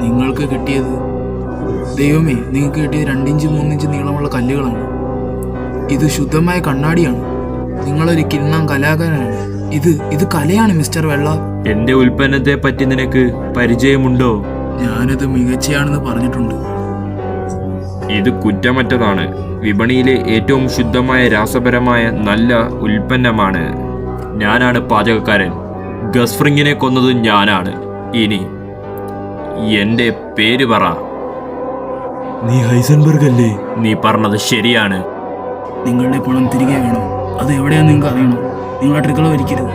നിങ്ങൾക്ക് കിട്ടിയത്? ദൈവമേ നിങ്ങൾക്ക് കിട്ടിയത് രണ്ടിഞ്ച് മൂന്നിഞ്ച് നീളമുള്ള കല്ലുകളാണ്. ഇത് ശുദ്ധമായ കണ്ണാടിയാണ്. നിങ്ങളൊരു കിണ്ണം കലാകാരനാണ്. ഇത് ഇത് കലയാണ് മിസ്റ്റർ വെള്ള. എന്റെ ഉൽപ്പന്നത്തെ പറ്റി നിനക്ക് പരിചയമുണ്ടോ? ഞാനത് മികച്ചയാണെന്ന് പറഞ്ഞിട്ടുണ്ട്. ഇത് കുറ്റമറ്റതാണ്. വിപണിയിലെ ഏറ്റവും ശുദ്ധമായ രാസപരമായ നല്ല ഉൽപ്പന്നമാണ്. ഞാനാണ് പാചകക്കാരൻ. ഗസ്ഫ്രിങ്ങിനെ കൊന്നത് ഞാനാണ്. ഇനി എന്റെ പേര് പറ. നീ ഹൈസൻബർഗ് അല്ലേ നീ പറഞ്ഞത് ശരിയാണ്. നിങ്ങളുടെ പണം തിരികെ വേണം. അത് എവിടെയാണെന്ന് നിങ്ങൾക്ക് അറിയണം നിങ്ങളുടെ ട്രിക്കുകൾ വരിക്കരുത്